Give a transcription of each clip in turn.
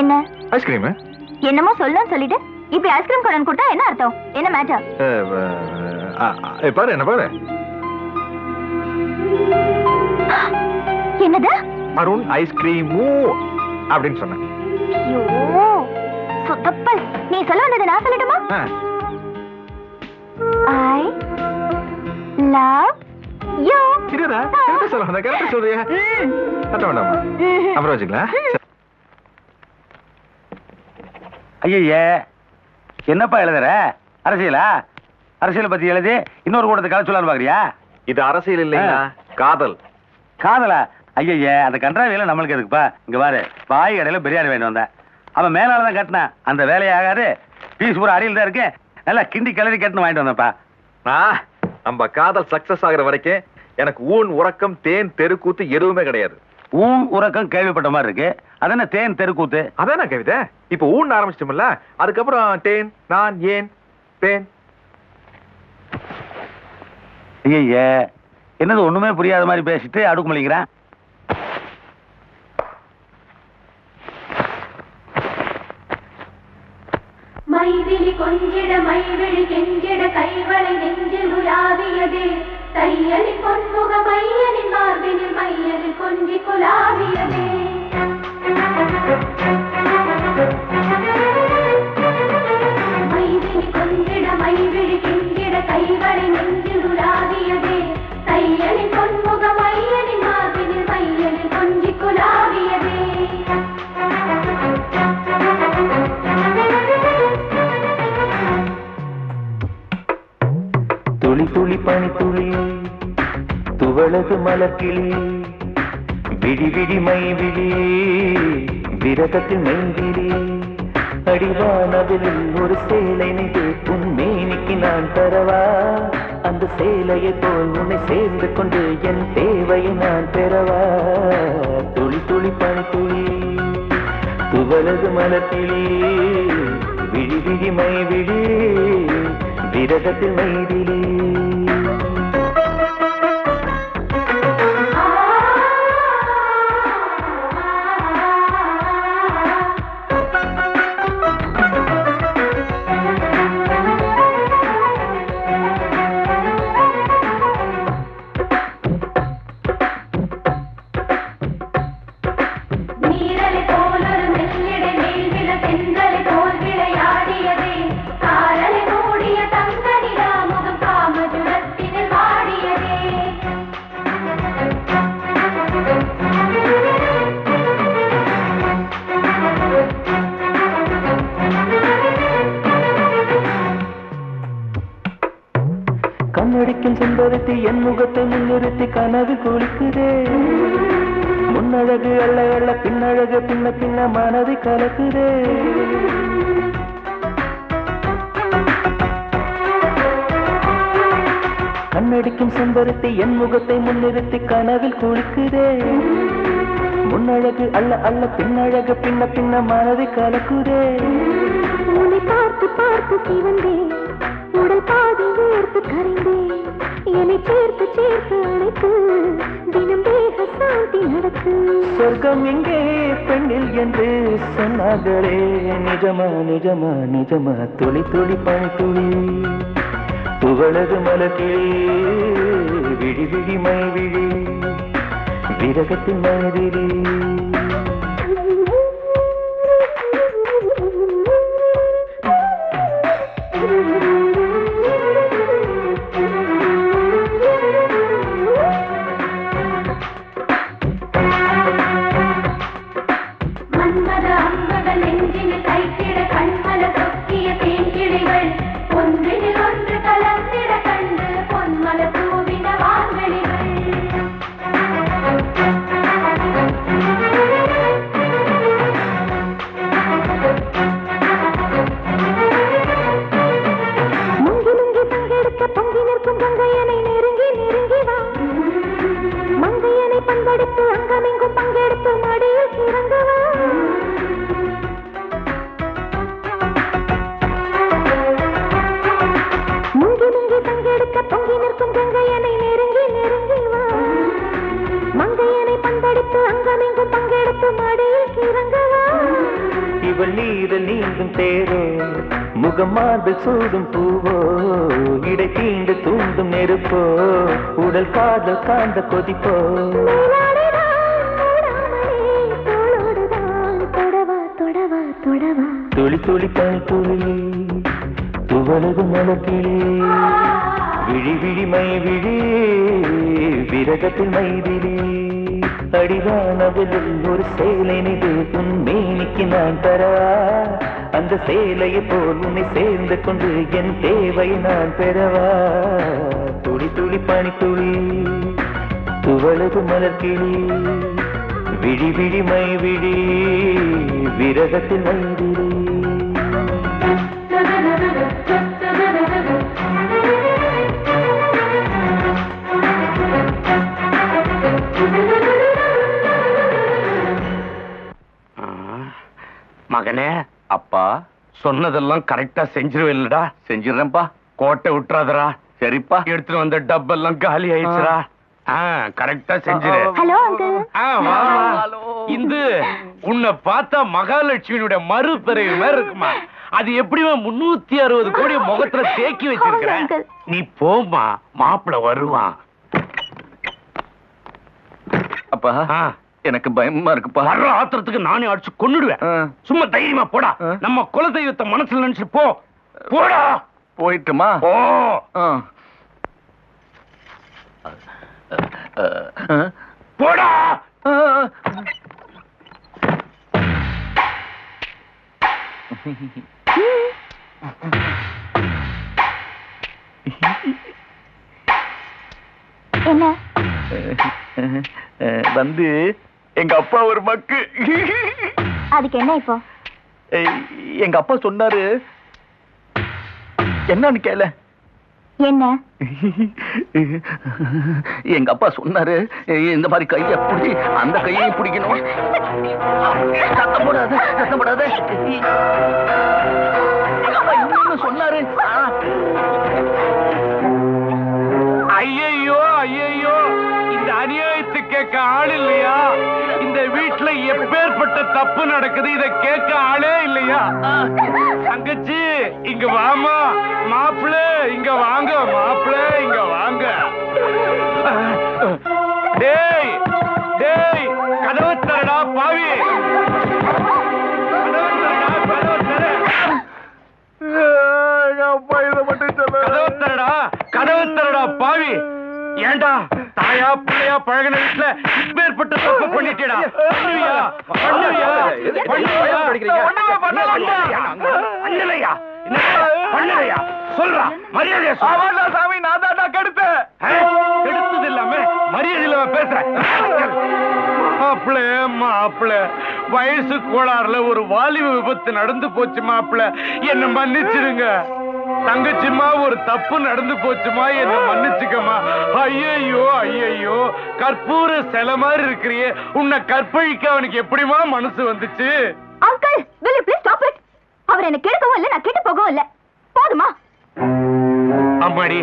என்ன? ஐஸ்கிரீம்? என்னமோ சொல்லலாம் சொல்லிட்டு இப்படி ஐஸ்கிரீம் கடன் கொடுத்தா என்ன அர்த்தம்? என்ன மேட்டர் பாரு என்ன பாரு. என்னது? அருண் ஐஸ்கிரீமு அப்படின்னு சொன்னேன். சுத்தப்பல். நீ சொல்ல வந்தது நான் சொல்லட்டுமா? ஐ லவ் யூ இருடா கரெக்டா சொல்ல கரெக்டா சொல்றியா. கட்ட வேண்டாமா அப்புறம் வச்சுக்கலாம். ஐயய்யே என்னப்பா எழுதுற? அரசியலா? அரசியலை பத்தி எழுதி இன்னொரு கூட்டத்தை கதை சொல்லலாம் பாக்குறியா? இது அரசியல் இல்லைங்களா? காதல். காதலா? ஐயய்யே அந்த கன்றாவியில நம்மளுக்கு எதுக்குப்பா? இங்க பாரு பாய் கடையில பிரியாணி வேணும் வந்தேன். அவன் மேலால தான் கட்டினான். அந்த வேலையாகாது பீஸ் பூரா அடியில் தான் இருக்கு. நல்லா கிண்டி கிளறி கட்டுன்னு வாங்கிட்டு வந்தேன்ப்பா. ஆ, நம்ம காதல் சக்சஸ் ஆகுற வரைக்கும் எனக்கு ஊன் உறக்கம் தேன் தெருக்கூத்து எதுவுமே கிடையாது. ஊன் உறக்கம் கேள்விப்பட்ட மாதிரி இருக்கு. அதென்ன தேன் தெருக்கூத்து அதானே கவிதை? இப்போ ஊன் ஆரம்பிச்சிட்டோம்ல அதுக்கப்புறம் தேன் நான் ஏன் தேன். ஐயய்யே என்னது ஒண்ணுமே புரியாத மாதிரி பேசிட்டு அடுக்கு மலிக்கிறேன் மைதிலி கொஞ்சிட மைவிழி கெஞ்சிட கைவளை நெஞ்சில் உலாவியதே കയ്യലി പൊന്മുഖ മയ്യലി മാർബിനിൽ മയ്യലിൽ കൊഞ്ചി കുലാവിയതേ துளி துளி பனி துளி துவளது மலக்கிளி விடி விடி மை விடி விரதத்தில் மெய்விடி அடிவானதில் ஒரு சேலை நெய்து உன் மேனிக்கு நான் தரவா? அந்த சேலையை போல் உன்னை சேர்ந்து கொண்டு என் தேவையை நான் பெறவா? துளி துளி பனி துளி துவளது மலர்கிளி விழி விழி மை விழி விரதத்தில் மைதிலே முகத்தை முன்னிறுத்தி கனவு குளிக்கிறேன் முன்னழகு அல்ல அல்ல பின்னழகு பின்ன பின்ன மனதை கலக்குதே. கண்ணடிக்கும் செம்பருத்தி என் முகத்தை முன்னிறுத்தி கனவில் குளிக்கிறேன் முன்னழகு அல்ல அல்ல பின்னழகு பின்ன பின்ன மனதை கலக்குறேன் உன்னை பார்த்து பார்த்து சிவந்தேன். உடல் பாதி உயர்த்து கரைந்தேன். என்னை சேர்த்து சேர்த்து அழைத்து தினம் தேக சாந்தி நடத்து. சொர்க்கம் எங்கே பெண்ணில் என்று சொன்னார்களே. நிஜமா நிஜமா நிஜமா துளி துளி பனி துளி துவளது மலக்கிளி விழி விழி மை விழி விரகத்தின் மனதிலே കൺമല അമ്പത് നെഞ്ചിന് കൈത്തിട കൺമല முகமார்பில் சூடும் பூவோ இடை தீண்டு தூண்டும் நெருப்போ உடல் காதல் காந்த கொதிப்போ. துளி துளி பனி துளி துவளது மலக்கிளி விழி விழி மை விழி விரகத்தில் மைதிலே. அடிவானதில் ஒரு சேலை நிது உன் மேனிக்கு நான் தரவா அந்த சேலையை போல் உன்னை சேர்ந்து கொண்டு என் தேவை நான் பெறவா. துளி துளி பனி துளி துவளது மலர்கிளி விழி விழி மை விழி விரகத்தில் மைவிழி மகனே அப்பா சொன்னதெல்லாம் கரெக்டா செஞ்சிருவேன்லடா. செஞ்சிடறேன்ப்பா. கோட்டை விட்டுறாதடா. சரிப்பா. எடுத்துட்டு வந்த டப்பெல்லாம் காலி ஆயிடுச்சுடா. ஆ கரெக்டா செஞ்சிரு. ஹலோ அங்கிள் ஆ, வா, வா. இந்து உன்னை பார்த்தா மகாலட்சுமியோட மறு மாதிரி இருக்குமா? அது எப்படிமா முன்னூத்தி அறுபது கோடி முகத்துல தேக்கி வச்சிருக்கிற? ஆமாங்க, uncle. நீ போமா மாப்பிள வருவான். அப்பா. ஆ, எனக்கு பயமா இருக்குப்பா. வர்ற ஆத்திரத்துக்கு நானே அடிச்சு கொன்னுடுவேன். சும்மா தைரியமா போடா. நம்ம குலதெய்வத்தை மனசுல நினைச்சு போ. போடா. போயிட்டுமா? ஓ. போடா. என்ன? வந்து எங்க அப்பா ஒரு மக்கு. அதுக்கு என்ன இப்போ? எங்க அப்பா சொன்னாரு. என்னன்னு கேள. என்ன? எங்க அப்பா சொன்னாரு இந்த மாதிரி கைய பிடிச்சி அந்த கையையும் பிடிக்கணும். சத்தம் போடாத சத்தம் சொன்னாரு. இந்த அநியாயத்தை கேட்க ஆள் இல்லையா? இந்த வீட்டுல எப்பேற்பட்ட தப்பு நடக்குது இத கேட்க ஆளே இல்லையா? தங்கச்சி இங்க வாமா மாப்பிள்ள இங்க வாங்க. மாப்பிள்ள இங்க வாங்க. டேய் டேய் கதவு தரடா பாவி. கதவு தரடா கதவு தர கதவு தரடா கதவு தரடா பாவி. ஏண்டா தாயா பிள்ளையா பழகின வீட்டுல இப்பேற்பட்ட தப்பு பண்ணிட்டேடா. பண்ணுவியா? பண்ணுவியா? பண்ணுவியா? ஒண்ணுமே பண்ண மாட்டேன். பண்ணலையா என்ன? பண்ணலையா சொல்றா. மரியாதையா சொல்றா சாமி நான் தான் கெடுத்தேன். கெடுத்தது இல்லாம மரியாதை இல்லாம பேசுறேன். மாப்பிள மாப்பிள வயசு கோளாறுல ஒரு வாலிப விபத்து நடந்து போச்சு மாப்பிள. என்ன மன்னிச்சிடுங்க. தங்கச்சிம்மா ஒரு தப்பு நடந்து போச்சுமா? என்ன மன்னிச்சுக்கமா ஐயையோ ஐயையோ கற்பூர சில மாதிரி இருக்கிறியே. உன்னை கற்பழிக்க அவனுக்கு எப்படிமா மனசு வந்துச்சு? Uncle will you please stop it? அவர் என்ன கெடுக்கவும் இல்ல நான் கெட்டு போகவும் இல்ல. போதுமா? அம்மாடி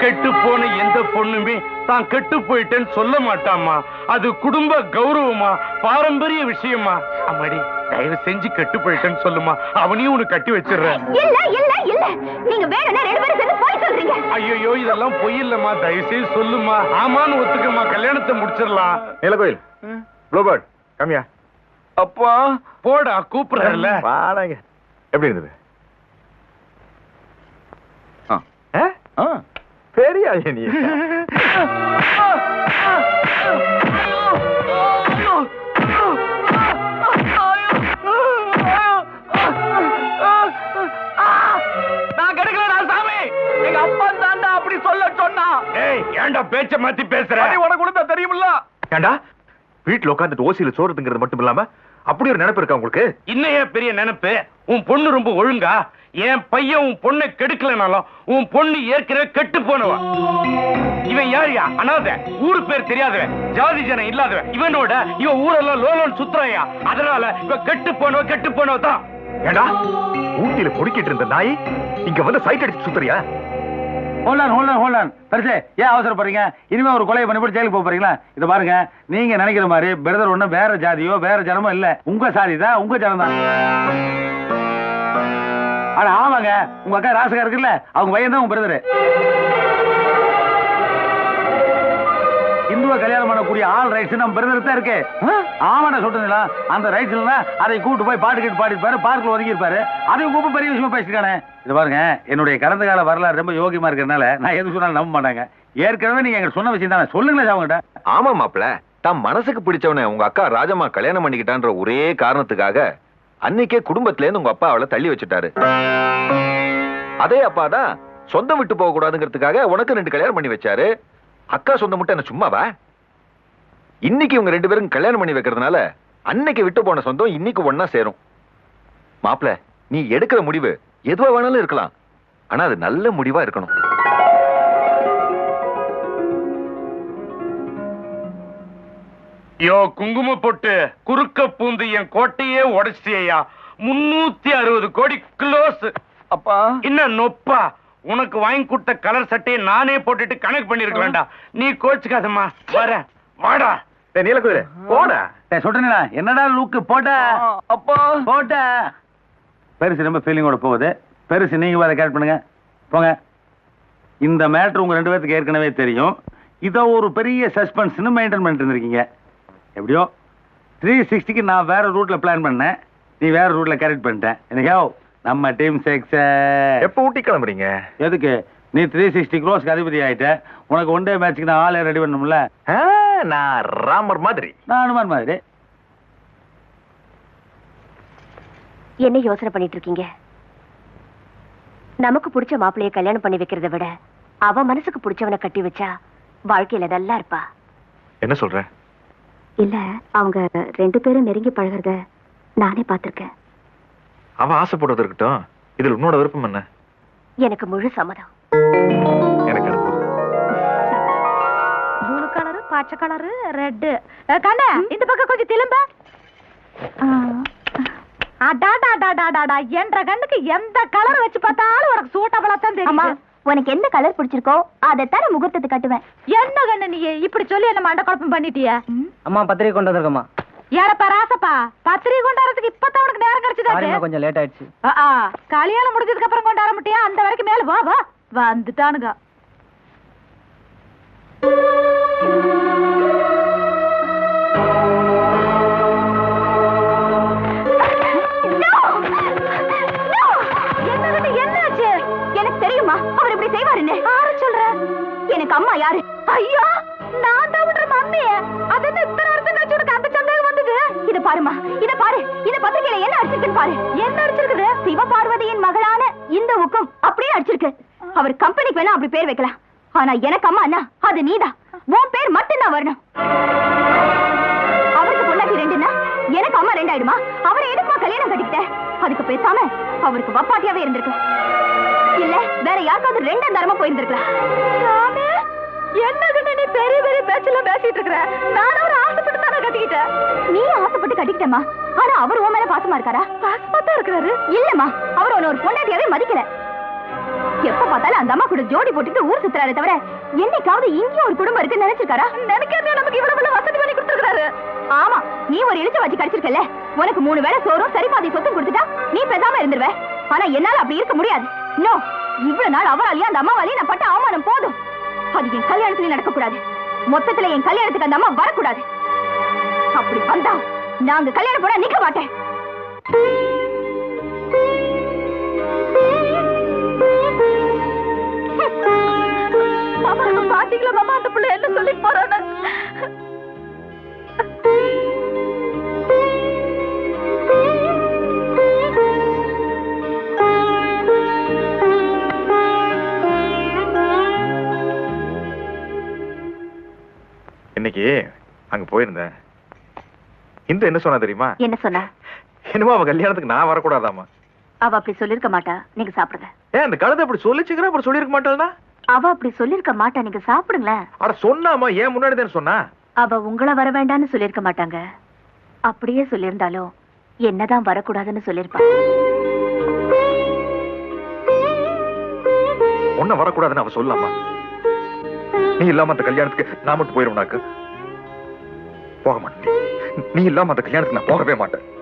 கெட்டு போன எந்த பொண்ணுமே தான் கெட்டு போயிட்டேன்னு சொல்ல மாட்டாமா அது குடும்ப கௌரவமா பாரம்பரிய விஷயமா அம்மாடி தயவு செஞ்சு கெட்டு போயிட்டேன்னு சொல்லுமா அவனையும் உனக்கு கட்டி வச்சிடுறேன். இல்ல இல்ல இல்ல நீங்க வேணும்னா ரெண்டு பேரும் சேர்ந்து போய் சொல்றீங்க. ஐயோ இதெல்லாம் பொய் இல்லம்மா தயவு செய்து சொல்லுமா ஆமான்னு ஒத்துக்கம்மா. கல்யாணத்தை முடிச்சிடலாம். நீலகோயில் ப்ளூபர்ட் கம்மியா அப்பா போடா கூப்பிடுறல வாடாங்க எப்படி இருந்தது? ஆ? ஆ. பெரிய நீ. எங்க அப்பா தாண்டா அப்படி சொல்ல சொன்னா. ஏய் ஏன்டா பேச்ச மாத்தி பேசுற? உனக்கு கொடுத்தா தெரியுமில்ல? ஏண்டா? வீட்டுல உட்காந்துட்டு ஓசியில சோறுதுங்கிறது மட்டும் இல்லாம அப்படி ஒரு நினைப்பு இருக்கா உங்களுக்கு? இன்னையே பெரிய நினைப்பு? உன் பொண்ணு ரொம்ப ஒழுங்கா? என் பையன் உன் பொண்ணை கெடுக்கலனாலும் உன் பொண்ணு ஏற்கனவே கெட்டு போனவன். இவன் யாரியா? அனாதை. ஊரு பேர் தெரியாதவன். ஜாதி ஜனம் இல்லாதவன். இவனோட இவன் ஊரெல்லாம் லோலோன்னு சுத்துறாயா? அதனால இவன் கெட்டு போனவ கெட்டு போனவ தான். ஏண்டா? ஊட்டியில பொடிக்கிட்டு இருந்த நாய் இங்க வந்து சைட் அடிச்சு சுத்துறியா? ஹோல்டான் ஹோல்டான் ஹோல்டான் பெருசு ஏன் அவசரப்படுறீங்க? இனிமே ஒரு கொலையை பண்ணி போட்டு ஜெயிலுக்கு போக போறீங்களா? இதை பாருங்க நீங்க நினைக்கிற மாதிரி பிரதர் ஒண்ணும் வேற ஜாதியோ வேற ஜனமோ இல்ல. உங்க சாதி தான் உங்க ஜனம் தான். ஆனா ஆமாங்க உங்க அக்கா ராசகா இருக்குல்ல அவங்க பையன் தான் உங்க பிரதர். இந்துவை கல்யாணம் பண்ணக்கூடிய ஆள் ரைட்ஸ் நம்ம பிரதர் தான் இருக்கு ஆமாண்ணா சொல்றீங்களா அந்த ரைட்ஸ் இல்லைன்னா அதை கூப்பிட்டு போய் பாட்டு கேட்டு பாடிப்பாரு பார்க்கல ஒதுங்கி இருப்பாரு அதையும் கூப்பிட்டு பெரிய விஷயமா பேசிருக்கானே இது பாருங்க என்னுடைய கடந்த கால வரலாறு ரொம்ப யோகியமா இருக்கிறதுனால நான் எது சொன்னாலும் நம்ப மாட்டாங்க. ஏற்கனவே நீங்க எங்க சொன்ன விஷயம் தானே. சொல்லுங்களேன் அவங்ககிட்ட ஆமா மாப்பிள்ள தம் மனசுக்கு பிடிச்சவனை உங்க அக்கா ராஜம்மா கல்யாணம் பண்ணிக்கிட்டான்ற ஒரே காரணத்துக்காக அன்னைக்கே குடும்பத்துல இருந்து உங்க அப்பா அவளை தள்ளி வச்சுட்டாரு. அதே அப்பா தான் சொந்தம் விட்டு போக கூடாதுங்கிறதுக்காக உனக்கு ரெண்டு கல்யாணம் பண்ணி வச்சாரு. அக்கா சொந்தம் மட்டும் என்ன சும்மாவா? இன்னைக்கு இவங்க ரெண்டு பேரும் கல்யாணம் பண்ணி வைக்கிறதுனால அன்னைக்கு விட்டு போன சொந்தம் இன்னைக்கு ஒண்ணா சேரும். மாப்ள நீ எடுக்கிற முடிவு எதுவா வேணாலும் இருக்கலாம். ஆனா அது நல்ல முடிவா இருக்கணும். யோ குங்கும பொட்டு குறுக்க பூந்து என் கோட்டையே உடைச்சியா முன்னூத்தி அறுபது கோடி க்ளோஸ் அப்பா. என்ன நொப்பா? உனக்கு வாங்கி கொடுத்த கலர் சட்டையை நானே போட்டுட்டு கணக்கு பண்ணிருக்க வேண்டாம் நீ கோச்சுக்காதம்மா. வர. வாடா. நீலக்குதிரை போடா. ஏய், சொல்றேனேடா. என்னடா லூக்கு போட்ட அப்பா. போட்ட பெருசு ரொம்ப ஃபீலிங்கோட போகுது. பெருசு நீங்க வேற கேட் பண்ணுங்க. போங்க. இந்த மேட்ரு உங்க ரெண்டு பேத்துக்கு ஏற்கனவே தெரியும். இதை ஒரு பெரிய சஸ்பென்ஸ்னு மெயின்டைன் பண்ணிட்டு இருந்திருக்கீங்க. எப்படியோ? த்ரீ சிக்ஸ்டிக்கு நான் வேற ரூட்ல பிளான் பண்ணேன். நீ வேற ரூட்ல கரெக்ட் பண்ணிட்டேன் எனக்கோ நம்ம டீம் செக்ஸ் எப்ப ஊட்டி கிளம்புறீங்க? எதுக்கு? நீ த்ரீ சிக்ஸ்டி க்ரோஸ்க்கு அதிபதி ஆயிட்ட. உனக்கு ஒன் டே மேட்ச்சுக்கு நான் ஆளே ரெடி பண்ணணும்ல? ஆ, நான் ராமர் மாதிரி. நான் அனுமான் மாதிரி. என்ன யோசனை பண்ணிட்டு இருக்கீங்க நமக்கு பிடிச்ச மாப்பிளைய கல்யாணம் பண்ணி வைக்கிறத விட அவ மனசுக்கு பிடிச்சவனை கட்டி வச்சா வாழ்க்கையில நல்லா இருப்பா. என்ன சொல்ற? இல்ல அவங்க ரெண்டு பேரும் நெருங்கி பழகுறத நானே பார்த்திருக்கேன். அவ ஆசைப்படுறது இருக்கட்டும். இதுல உன்னோட விருப்பம் என்ன? எனக்கு முழு சம்மதம். எனக்கு அது போதும். ப்ளூ கலரு பச்சை கலரு ரெட்டு. கண்ணா இந்த பக்கம் கொஞ்சம் திரும்ப. அடாடாடாடாடாடா என்ற கண்ணுக்கு எந்த கலர் வச்சு பார்த்தாலும் உனக்கு சூட்டபலா தான் அம்மா தெரியும் உனக்கு எந்த கலர் பிடிச்சிருக்கோ அதை தானே முகூர்த்தத்துக்கு கட்டுவேன். என்ன கண்ணு நீ இப்படி சொல்லி என்ன மண்ட குழப்பம் பண்ணிட்டிய? அம்மா பத்திரிக்கை கொண்டு வந்திருக்கம்மா. யாரப்பா ராசப்பா? பத்திரிகை கொண்டாடுறதுக்கு இப்பதான் உனக்கு நேரம் கிடைச்சதா கொஞ்சம் லேட் ஆயிடுச்சு. ஆ, ஆ, கல்யாணம் முடிஞ்சதுக்கு அப்புறம் கொண்டாட மாட்டியா? அந்த வரைக்கும் மேல வா வா. வந்துட்டானுங்க. எனக்கு தெரியுமா? அவர் இப்படி செய்வாருன்னு? யாரு சொல்ற? எனக்கு அம்மா யாரு? ஐயோ நான் தான் விடுற மம்மி அது இத்தனை வருஷம் கழிச்சு உனக்கு அந்த சந்தேகம் வந்தது இத பாருமா இத பாரு இந்த பத்திரிகையில என்ன அடிச்சிருக்குன்னு பாரு. என்ன அடிச்சிருக்குது? சிவபார்வதியின் மகளான இந்த இந்துவுக்கும் அப்படியே அடிச்சிருக்கு. அவர் கம்பெனிக்கு வேணா அப்படி பேர் வைக்கலாம். ஆனா எனக்கு அம்மா அண்ணா அது நீதான். உன் பேர் மட்டும்தான் வரணும். அவருக்கு பொண்டாட்டி ரெண்டுன்னா எனக்கு அம்மா ரெண்டு ஆயிடுமா அவரை எதுக்குமா கல்யாணம் கட்டிக்கிட்ட? அதுக்கு பேசாம அவருக்கு வப்பாட்டியாவே இருந்திருக்கு. இல்ல வேற யாருக்காவது ரெண்டு தரமா போயிருந்திருக்கலாம். என்னதுன்னு நீ பெரிய பெரிய பேச்செல்லாம் பேசிட்டு இருக்கிற? நான் ஒரு ஆசை நீ ஆசைப்பட்டு கட்டிக்கிட்டமா ஆனா அவர் உன் மேல பாசமா இருக்காரா? பாசமா தான் இருக்கிறாரு இல்லம்மா. அவர் உன்னை ஒரு பொண்டாட்டியாவே மதிக்கல. எப்ப பார்த்தாலும் அந்த அம்மா கூட ஜோடி போட்டுட்டு ஊர் சுத்துறாரு தவிர என்னைக்காவது இங்கேயும் ஒரு குடும்பம் இருக்குன்னு நினைச்சிருக்காரா? நினைக்கிறதே நமக்கு இவ்வளவு வசதி பண்ணி கொடுத்துருக்காரு ஆமா நீ ஒரு இழுச்ச வச்சு கிடைச்சிருக்கல உனக்கு மூணு வேளை சோறும் சரி பாதி சொத்தும் கொடுத்துட்டா நீ பேசாம இருந்துருவ. ஆனா என்னால அப்படி இருக்க முடியாது. நோ இவ்வளவு நாள் அவராலையும் அந்த அம்மாவாலையும் நான் பட்ட அவமானம் போதும். அது என் கல்யாணத்துல நடக்க கூடாது மொத்தத்துல என் கல்யாணத்துக்கு அந்த அம்மா வரக்கூடாது. அப்படி வந்தா நாங்க கல்யாணம் போட நிக்க மாட்டேன். பாத்தீங்களா மாமா அந்த பிள்ளை என்ன சொல்லி போறான்னு? இன்னைக்கு அங்க போயிருந்தேன். இந்து என்ன சொன்னா தெரியுமா? என்ன சொன்னா? என்னமோ அவ கல்யாணத்துக்கு நான் வரக்கூடாதாமா அவ அப்படி சொல்லிருக்க மாட்டா நீங்க சாப்பிடுங்க. ஏன் அந்த கழுதை அப்படி சொல்லிச்சுக்கிற சொல்லிருக்க மாட்டாள்னா? அவ அப்படி சொல்லிருக்க மாட்டா நீங்க சாப்பிடுங்களேன். அட சொன்னாமா ஏன் முன்னாடி தானே சொன்னா? அவ உங்கள வர வேண்டாம்னு சொல்லிருக்க மாட்டாங்க. அப்படியே சொல்லியிருந்தாலும் என்னதான் வரக்கூடாதுன்னு சொல்லிருப்பா. பொண்ணை வரக்கூடாதுன்னு அவ சொல்லாமா நீ இல்லாம அந்த கல்யாணத்துக்கு நான் மட்டும் போயிருவனாக்கு போக மாட்டேன். நீ இல்லாம அந்த கல்யாணத்துக்கு நான் போகவே மாட்டேன்.